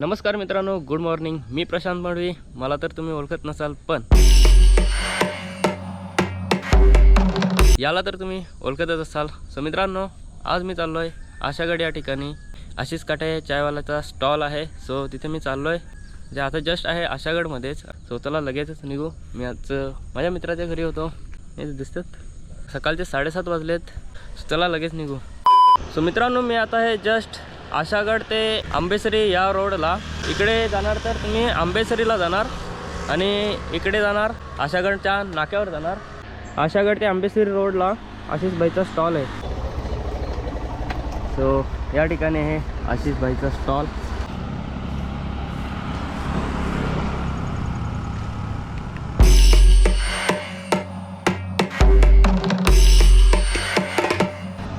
नमस्कार मित्रांनो good morning मी प्रशांत माडवी. मला तर तुम्ही ओळखत नसाल पण याला तर तुम्ही ओळखतच असाल. सो मित्रांनो आज मी चाललो आहे आशागड या ठिकाणी. आशिष काटे चायवाल्याचा स्टॉल आहे. सो तिथे मी चाललो आहे जे आता जस्ट आहे आशागडमध्येच. सो चला लगेचच निघू. मी आज माझ्या मित्राच्या घरी होतो. हे दिसतात. सकाळचे साडेसात वाजलेत. चला लगेच निघू. सो मित्रांनो मी आता आहे जस्ट आशागड ते आंबेसरी या रोडला. इकडे जाणार तर तुम्ही आंबेसरीला जाणार आणि इकडे जाणार आशागडच्या नाक्यावर जाणार. आशागड ते आंबेसरी रोडला आशिष भाईचा स्टॉल आहे. सो या ठिकाणी आहे आशिष भाईचा स्टॉल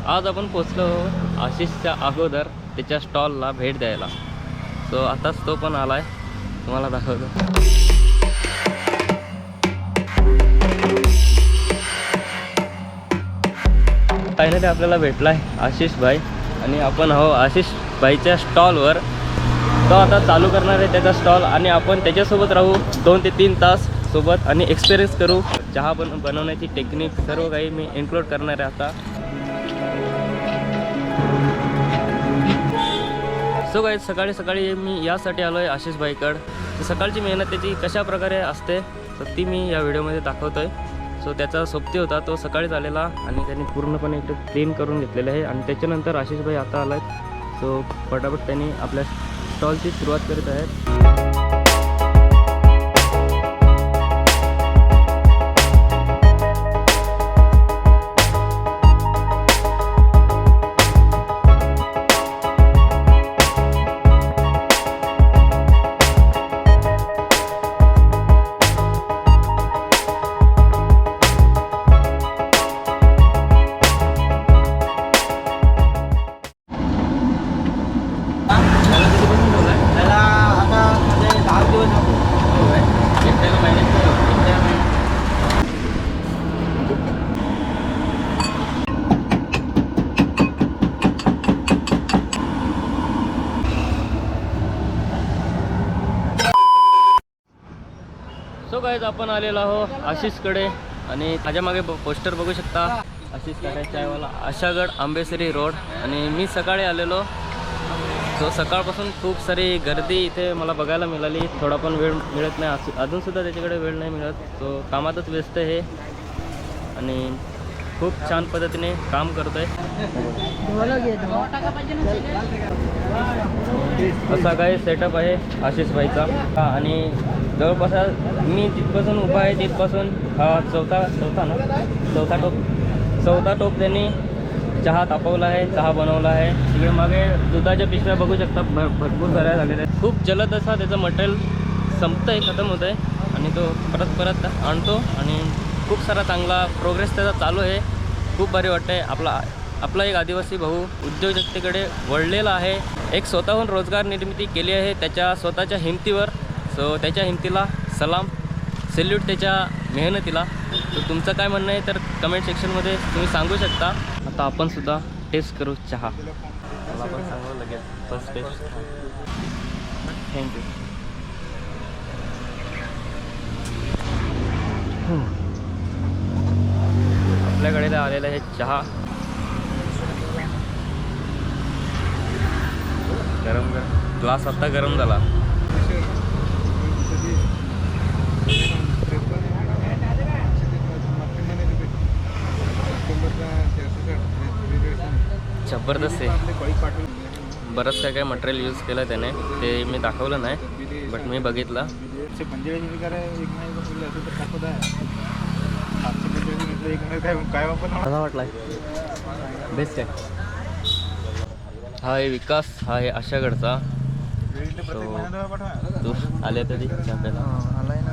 आज आपण पोचलो आशिषच्या अगोदर. त्याच्या स्टॉलला भेट द्यायला. सो आताच तो पण आलाय. तुम्हाला दाखवतो. फायनली आपल्याला भेटलाय आशिष भाई आणि आपण आहो आशिष भाईच्या स्टॉलवर. तो आता चालू करणार आहे त्याचा स्टॉल आणि आपण त्याच्यासोबत राहू दोन ते तीन तास सोबत आणि एक्सपिरियन्स करू. चहा बन बनवण्याची टेक्निक सर्व काही मी इन्क्लूड करणार आहे आता. सो काय सकाळी सकाळी मी यासाठी आलो आहे आशिष भाईकड. तर सकाळची मेहनत त्याची कशा प्रकारे असते तर ती मी या व्हिडिओमध्ये दाखवतो आहे सो त्याचा सोबती होता तो सकाळीच आलेला आणि त्यांनी पूर्णपणे इकडे क्लीन करून घेतलेलं आहे. आणि त्याच्यानंतर आशिष भाई आता आला आहेत सो पटापट त्यांनी आपल्या स्टॉलची सुरुवात करीत आहेत. सो गायज आपण आलेलो आहो आशिषकडे आणि माझ्या मागे पोस्टर बघू शकता. आशिष काटे चायवाला आशागड आंबेसरी रोड. आणि मी सकाळी आलेलो. सो सकाळपासून खूप सारी गर्दी इथे मला बघायला मिळाली. थोडा पण वेळ मिळत नाही. असू- अजूनसुद्धा त्याच्याकडे वेळ नाही मिळत. सो कामातच व्यस्त आहे आणि खूप छान पद्धतीने काम करतो आहे असा काही सेटअप आहे आशिष भाईचा. आणि जवळपास मी जिथपासून उभा आहे तिथपासून चौथा चौथा ना? चौथा टोप. चौथा टोप त्यांनी चहा तापवला आहे चहा बनवला आहे. तिकडे मागे दुधाच्या पिशव्या बघू शकता भर भरपूर साऱ्या झालेल्या आहेत. खूप जलद असा त्याचं मटेरियल संपतं आहे खतम होतं आहे आणि तो परत परत आणतो आणि खूप सारा चांगला प्रोग्रेस त्याचा चालू आहे. खूप भारी वाटतं आहे आपला आपला एक आदिवासी भाऊ उद्योजकतेकडे वळलेला आहे. एक स्वतःहून रोजगार निर्मिती केली आहे. त्याच्या स्वतःच्या हिमतीवर सो त्याच्या हिमतीला सलाम. सेल्यूट त्याच्या मेहनतीला. तर तुमचं काय म्हणणं आहे तर कमेंट सेक्शनमध्ये तुम्ही सांगू शकता. आता आपण सुद्धा टेस्ट करू चहा. मला पण सांगू लगेच. फर्स्ट टेस्ट थँक्यू आपल्याकडे आलेलं आहे चहा. गरम गरम. ग्लास आता गरम झाला. जबरदस्त आहे. बरंच काय काय मटेरियल यूज केलं त्याने ते मी दाखवलं नाही बट मी बघितलं. कसा वाटला बेस्ट आहे. हा आहे विकास हा आहे आशागडचा तू आले तरी आपल्याला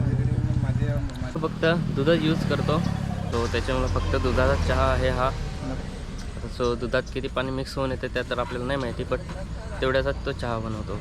फक्त दुधच यूज करतो. सो त्याच्यामुळे फक्त दुधाचा चहा आहे हा. सो दुधात किती पाणी मिक्स होऊन येते त्या तर आपल्याला नाही माहिती बट तेवढ्याचाच तो चहा बनवतो.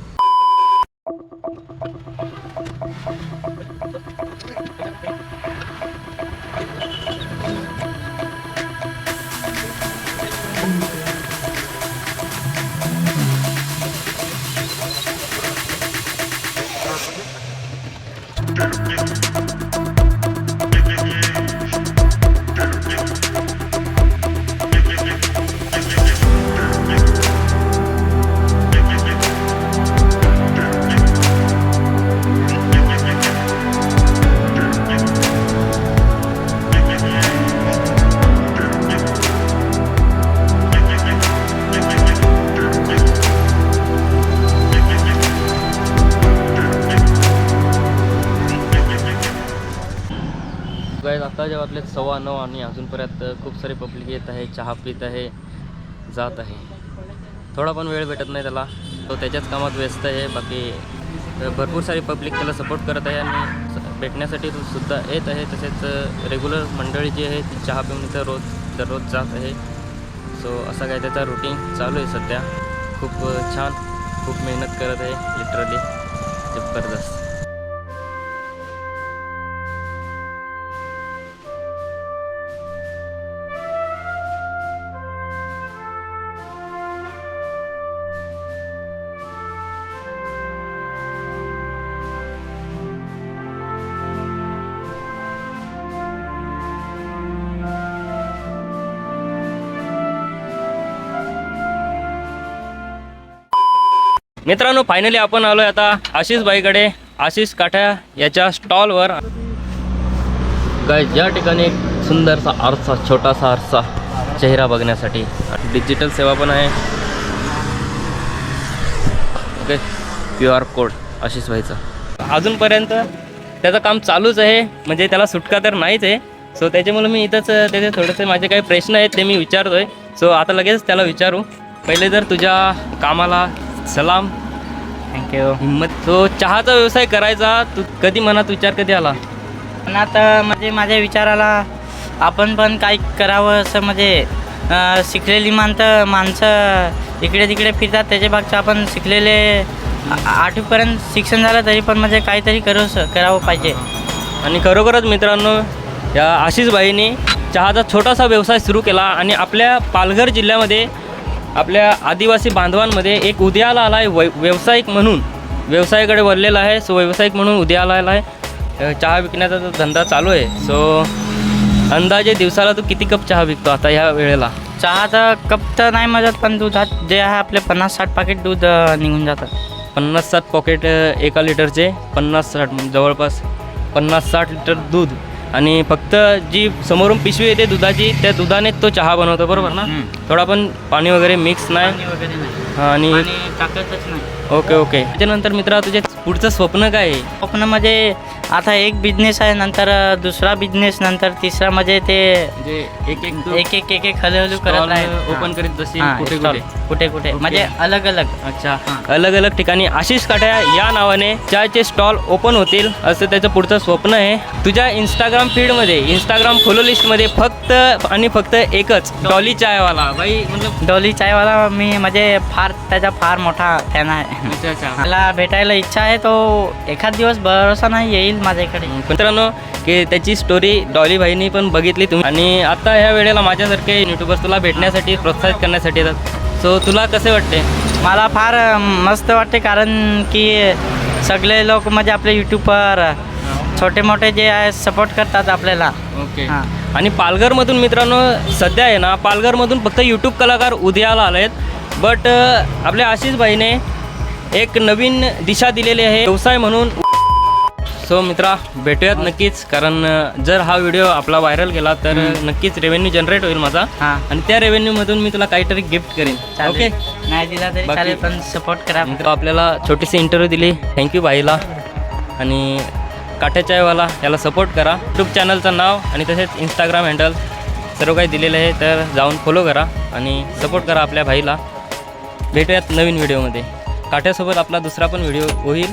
सकाळच्या वाटल्यात सव्वा नऊ आणि अजूनपर्यंत खूप सारी पब्लिक येत आहे चहा पित आहे जात आहे. थोडा पण वेळ भेटत नाही त्याला. तो त्याच्याच कामात व्यस्त आहे बाकी भरपूर सारी पब्लिक त्याला सपोर्ट करत आहे आणि भेटण्यासाठी तो सुद्धा येत आहे. तसेच रेग्युलर मंडळी जी आहे ती चहा पिऊन इथं रोज दररोज जात आहे. सो असा काय त्याचा रुटीन चालू आहे सध्या. खूप छान खूप मेहनत करत आहे लिटरली जबरदस्त. मित्रांनो फायनली आपण आलो आहे आता आशिषबाईकडे आशिष काठ्या याच्या स्टॉलवर काय ज्या ठिकाणी एक सुंदरसा आरसा छोटासा आरसा चेहरा बघण्यासाठी. डिजिटल सेवा पण आहे. Okay Q R code Ashish भाईचा. अजूनपर्यंत त्याचं काम चालूच आहे. म्हणजे त्याला सुटका तर नाहीच आहे. सो त्याच्यामुळे मी इथंच त्याचे थोडेसे माझे काही प्रश्न आहेत ते मी विचारतो आहे सो आता लगेच त्याला विचारू. पहिले जर तुझ्या कामाला सलाम. थँक्यू हिंमत तो चहाचा व्यवसाय करायचा. तू कधी मनात विचार कधी आला? पण आता म्हणजे माझ्या विचाराला आपण पण काही करावं असं म्हणजे अं, शिकलेली माणसं माणसं इकडे तिकडे फिरतात. त्याच्या मागचं आपण शिकलेले आ- आठवीपर्यंत शिक्षण झालं तरी पण म्हणजे काहीतरी करू करावं पाहिजे. आणि खरोखरच मित्रांनो या आशिषबाईंनी चहाचा छोटासा व्यवसाय सुरू केला आणि आपल्या पालघर जिल्ह्यामध्ये आपल्या आदिवासी बांधवांमध्ये एक उदयाला आला आहे वै व्यावसायिक म्हणून. व्यवसायाकडे वळलेला आहे. सो व्यावसायिक म्हणून उदयाला आला आहे. चहा विकण्याचा धंदा चालू आहे सो अंदाजे दिवसाला तू किती कप चहा विकतो आता ह्या वेळेला? चहाचा कप तर नाही मजत पण दुधात जे आहे आपले पन्नास साठ पाकिट दूध निघून जातं. पन्नास साठ पॉकेट एका लिटरचे पन्नास साठ जवळपास पन्नास साठ लिटर दूध आणि फक्त जी समोरून पिशवी येते दुधाची त्या दुधाने तो चहा बनवतो बरोबर ना. थोडा पण पाणी वगैरे मिक्स नाही आणि ओके ओके. त्याच्यानंतर मित्रा तुझे पुढचं स्वप्न काय? आहे स्वप्नामध्ये आता एक बिझनेस आहे नंतर दुसरा बिझनेस नंतर तिसरा म्हणजे ते म्हणजे एक एक एक एक एक एक हळूहळू करत stall आहे open करीत जाशील हां, कुठे. कुठे. कुठे कुठे. म्हणजे अलग अलग. अच्छा. अलग अलग ठिकाणी आशिष काठ्या या नावाने चहाचे स्टॉल ओपन होतील असं त्याचं पुढचं स्वप्न आहे. तुझ्या इंस्टाग्राम फीडमध्ये इंस्टाग्राम फॉलो लिस्टमध्ये फक्त आणि फक्त एकच डॉली चायवाला बाई मतलब डोली चायवाला मी म्हणजे फार त्याचा फार मोठा फॅन आहे. अच्छा अच्छा. मला भेटायला इच्छा आहे तो एखाद दिवस भरोसा नाही येईल माझ्याकडे. मित्रांनो की त्याची स्टोरी डॉली भाईनी पण बघितली तुम्ही. आणि आता ह्या वेळेला माझ्यासारखे युट्यूबर्स तुला भेटण्यासाठी प्रोत्साहित करण्यासाठी येतात. सो तुला कसे वाटते? मला फार मस्त वाटते कारण की सगळे लोक म्हणजे आपले यूट्यूबवर छोटे मोठे जे आहे सपोर्ट करतात आपल्याला. ओके आणि पालघरमधून मित्रांनो सध्या आहे ना पालघरमधून फक्त यूट्यूब कलाकार उदयाला आले आहेत बट आपल्या आशिषबाईने एक नवीन दिशा दिलेली आहे व्यवसाय म्हणून. सो मित्रा भेटूयात नक्कीच कारण जर हा व्हिडिओ आपला व्हायरल गेला तर नक्कीच रेव्हेन्यू जनरेट होईल माझा. हां. आणि त्या रेव्हेन्यूमधून मी तुला काहीतरी गिफ्ट करेन. ओके चालेल नाही दिला तरी बाकी- चालेल पण सपोर्ट करा. मित्र आपल्याला छोटीशी इंटरव्ह्यू दिली. थँक्यू भाईला. आणि काठ्या चायवाला याला सपोर्ट करा. यूट्यूब चॅनलचं नाव आणि तसेच इंस्टाग्राम हँडल सर्व काही दिलेलं आहे तर जाऊन फॉलो करा आणि सपोर्ट करा आपल्या भाईला. भेटूयात नवीन व्हिडिओमध्ये काठ्यासोबत आपला दुसरा पण व्हिडिओ होईल.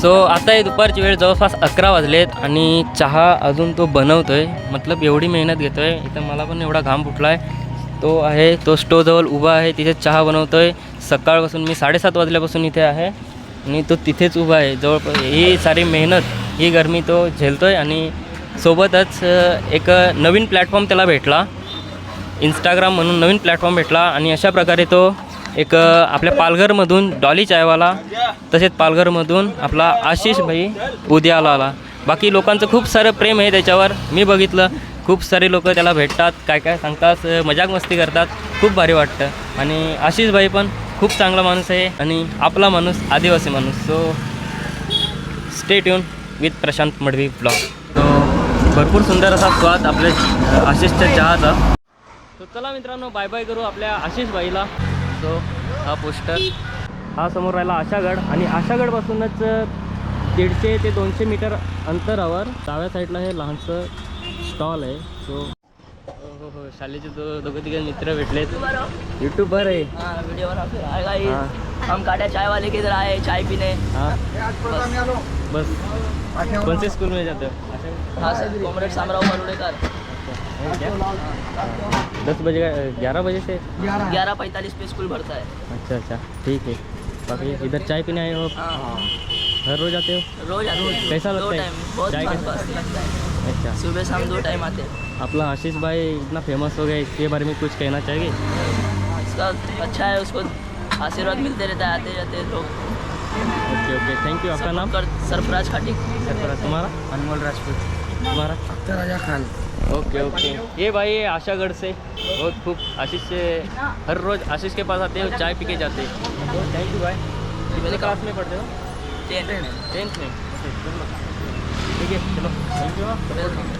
सो आता हे दुपारची वेळ जवळपास अकरा वाजलेत आणि चहा अजून तो बनवतो आहे मतलब एवढी मेहनत घेतो आहे इथं मला पण एवढा घाम फुटला आहे तो आहे तो स्टोजवळ उभा आहे तिथे चहा बनवतो आहे सकाळपासून मी साडेसात वाजल्यापासून इथे आहे आणि तो तिथेच उभा आहे. जवळपास ही सारी मेहनत ही गरमी तो झेलतो आहे आणि सोबतच एक नवीन प्लॅटफॉर्म त्याला भेटला. इंस्टाग्राम म्हणून नवीन प्लॅटफॉर्म भेटला आणि अशा प्रकारे तो एक आपल्या पालघरमधून डॉली चायवाला तसेच पालघरमधून आपला आशिष भाई उद्याला आला बाकी लोकांचं खूप सारं प्रेम आहे त्याच्यावर. मी बघितलं खूप सारे लोक त्याला भेटतात. काय काय सांगतात मजाक मस्ती करतात. खूप भारी वाटतं. आणि आशिष भाई पण खूप चांगला माणूस आहे आणि आपला माणूस आदिवासी माणूस. So stay tune with Prashant Madvi blog भरपूर सुंदर असा स्वाद आपल्या आशिषच्या चहाचा. तर चला मित्रांनो बाय बाय करू आपल्या आशिष भाईला. सो हा पोस्टर हा समोर राहिला आशागड आणि आशागडपासूनच दीडशे ते दोनशे मीटर अंतरावर डाव्या साईडला हे लहानसं स्टॉल आहे. सो हो हो शालेचे दो दोघं तिघे मित्र भेटलेत. युट्यूबर आहे. हाँ हाँ. हम काटा चाय वाले के इधर आए चाय पीने. हाँ. बस. कौन से स्कूल में जाते? हो हाँ सर कॉमरेड सामराव मरुडेकर. है? दस बजे का ग्यारह बजे से? ग्यारह। पैंतालीस पे स्कूल भरता है। अच्छा अच्छा। ठीक है। बाकी इधर चाय पीने आए हो आप? हाँ हर रोज आते हो? रोज आते हैं। कैसा लगता है? बहुत चाय? लगता है। अच्छा। सुबह शाम दो टाइम आते हैं। अपना आशीष भाई इतना फ़ेमस हो गया इसके बारे में कुछ कहना चाहिए इसका अच्छा है उसको आशीर्वाद मिलते रहता है आते जाते लोग। Okay okay. थैंक यू आपका नाम? कर सरफराज खाटी। सरफराज तुम्हारा? अनमोल राजपूत। तुम्हारा? अख्तर राजा खान। Okay okay. ये भाई आशागढ़ से बहुत खूब आशीष से हर रोज आशीष के पास आते हैं चाय पी के जाते हैं। थैंक यू भाई कितने क्लास में पढ़ते हो? टेंथ में। टेंथ में। ठीक है चलो थैंक यू